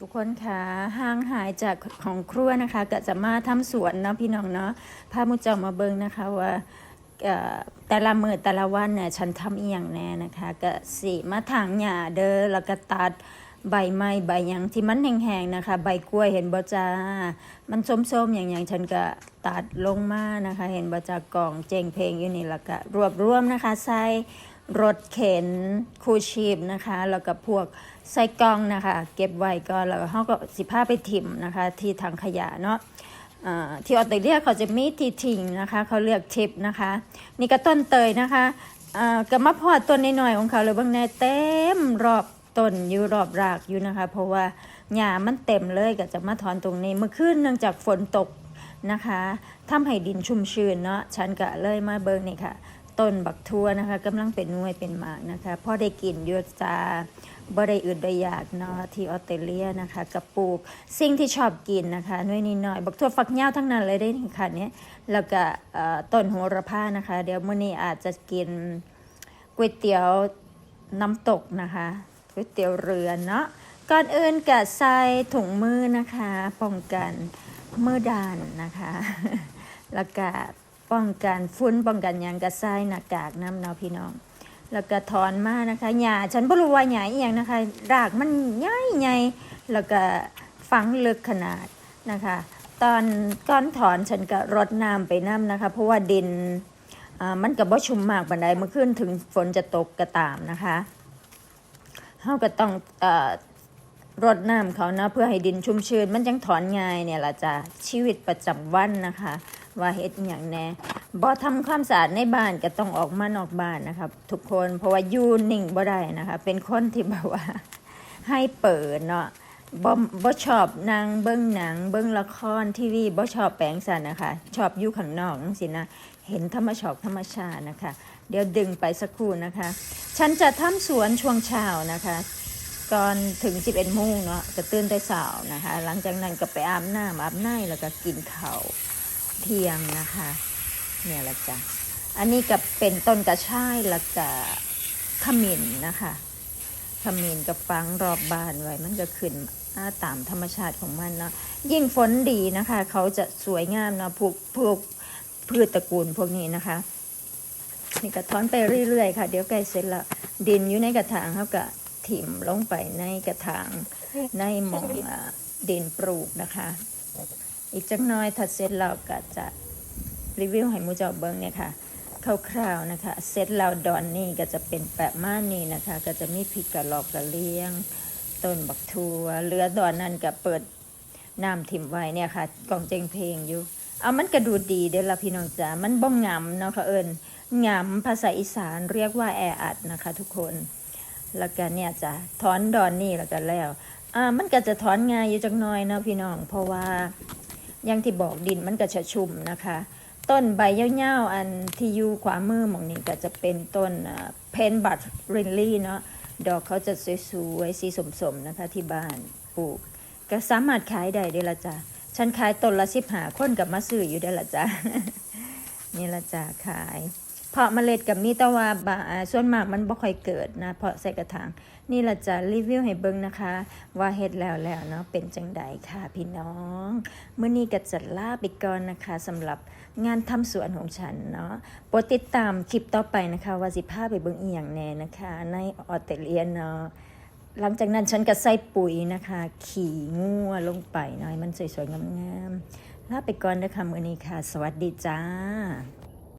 ทุกคนคะห่างหายจากของครัวนะคะก็จะมาทำสวนเนาะพี่น้องเนาะพามุจเจามาเบิงนะคะว่าเอ่อแต่ละมือแต่ละวันเนี่ยฉันทำอีหยังแน่นะคะก็สีมาถางหญ้าเด้อแล้วก็ตัดใบไม้ใบหยังที่มันแห้งๆนะคะ ใบกล้วยเห็นบ่จ้ามันส้มๆอย่างอย่างฉันก็ตัดลงมานะคะ เห็นบ่จากล่องเจงเพลงอยู่นี่แล้วก็รวบรวมนะคะใส่ รถเข็นคูชีพนะคะ แล้วก็พวกใส่กล่องนะคะ เก็บไว้ก็แล้วเขาก็สิผ้าไปถิ่มนะคะ ที่ถังขยะเนาะที่ออสเตรเลียเขาจะมีที่ทิ้งนะคะ เขาเลือกทิปนะคะ นี่ก็ต้นเตยนะคะอ่าก็มาพอดต้นน้อยๆของเขาเลยบางแน่เต็มรอบต้นอยู่รอบรากอยู่นะคะ เพราะว่าหญ้ามันเต็มเลยก็จะมาถอนตรงนี้เมื่อคืนเนื่องจากฝนตกนะคะทำให้ดินชุ่มชื้นเนาะฉันก็เลยมาเบิ่งนี่ค่ะ ต้นบักทั่วนะคะกำลังเป็นนวยเป็นหมากนะคะพ่อได้กินอยูจาบ่ได้อื่นได้อยากเนาะที่ออสเตรเลียนะคะกับปลูกสิ่งที่ชอบกินนะคะน่วยนิดหน่อยบักทั่วฝักยาวทั้งนั้นเลยได้นี่ค่ะเนี่ยแล้วก็ต้นโหระพานะคะ เดี๋ยวมื้อนี้อาจจะกินก๋วยเตี๋ยวน้ำตกนะคะก๋วยเตี๋ยวเรือเนาะก่อนอื่นกะใส่ถุงมือนะคะป้องกันมือดานนะคะ แล้วก็ ป้องกันฝุ่นป้องกันยังกระใส่หน้ากากน้ำเนาะพี่น้อง แล้วก็ถอนมานะคะหญ้าฉันบ่รู้ว่าหญ้าอีหยังนะคะรากมันใหญ่ใหญ่แล้วก็ฝังลึกขนาดนะคะ ตอนก้อนถอนฉันก็รดน้ำไปน้ำนะคะ เพราะว่าดินมันก็บ่ชุ่มมากบันไดเมื่อคืนถึงฝนจะตกก็ตามนะคะเฮาก็ต้องเอ่อรดน้ำเขานะเพื่อให้ดินชุ่มชื้น มันจังถอนง่ายเนี่ยละจ้ะชีวิตประจำวันนะคะ ว่าเฮ็ดอย่างแน่บ่ทำความสะอาดในบ้านก็ต้องออกมานอกบ้านนะครับ ทุกคนเพราะว่าอยู่นิ่งบ่ได้นะคะ เป็นคนที่แบบว่าให้เปิดเนาะบ่บ่ชอบนางเบิ้งหนัง เบิ้งละครทีวีบ่ชอบแปลงสันนะคะ ชอบอยู่ข้างนอกจังซี่นะเห็นธรรมชาติธรรมชาตินะคะ เดี๋ยวดึงไปสักครู่นะคะ ฉันจะทำสวนช่วงเช้านะคะก่อนถึง 11โมงเนาะจะตื่นแต่เช้านะคะ หลังจากนั้นก็ไปอาบน้ำอาบน้ำแล้วก็กินข้าว เทียงนะคะ เนี่ยละจ้ะอันนี้ก็เป็นต้นกระชายล้วก็ขมิ้นนะคะขมิ้นกับฟังรอบบานไว้มันก็ขึ้นาตามธรรมชาติของมันเนาะยิ่งฝนดีนะคะ เขาจะสวยงามเนาะพวกพวกพืชตระกูลพวกนี้นะคะ นี่ก็ถอนไปเรื่อยๆค่ะ เดี๋ยวใกล้เสร็จล้วดินอยู่ในกระถางเขาก็ถิ่มลงไปในกระถางในหมองอดินปลูกนะคะ อีกจักน้อยถ้าเสร็จแล้วก็จะรีวิวให้มูเจ้าเบิ้งเนี่ยค่ะคร่าวๆนะคะเสร็จแล้วดอนนี่ก็จะเป็นแบบม่านนี่นะคะ ก็จะมีพริกกระหลอกกระเลี้ยงต้นบักทัวเหลือดอนนั่นก็เปิดน้ำถิ่มไว้เนี่ยค่ะกองเจงเพลงอยู่ เอามันกระดูดดีเด้อละพี่น้องจ๋ามันบ้องงำเนาะค่ะเอิญงำภาษาอีสานเรียกว่าแออัดนะคะ ทุกคนแล้วก็เนี่ยจะถอนดอนนี่แล้วก็แล้วอ่ามันก็จะถอนง่ายอยู่จักน้อยเนาะพี่น้อง เพราะว่า อย่างที่บอกดินมันก็จะชุ่มนะคะ ต้นใบเยาวๆอันที่อยู่ขวามือมองนี้ก็จะเป็นต้นเพนบัตรินลี่เนาะดอกเขาจะสวยๆสีสมๆนะคะที่บ้านปลูก ก็สามารถขายได้เด้ละจ้ะฉันขายต้นละสิบหาคนกับมาซื้ออยู่ได้ละจ้ะนี่ละจ้ะขาย เพาะเมล็ดกับมีแต่ว่าบาส่วนมากมันบ่ค่อยเกิดนะเพาะใส่กระถางนี่ละจะรีวิวให้เบิ่งนะคะ ว่าเฮ็ดแล้วแล้วเนาะเป็นจังใดค่ะพี่น้องเมื้อนี้ก็จะลาไปก่อนนะคะสำหรับงานทำสวนของฉันเนาะโปรดติดตามคลิปต่อไปนะคะ ว่าสิพาไปเบิ่งอีหยังแน่นะคะ ในออสเตรเลียเนาะหลังจากนั้นฉันก็ใส่ปุ๋ยนะคะ ขี่งัวลงไปหน่อยมันสวยๆงามๆลาไปก่อนนะคะมื้อนี้ค่ะ สวัสดีจ้า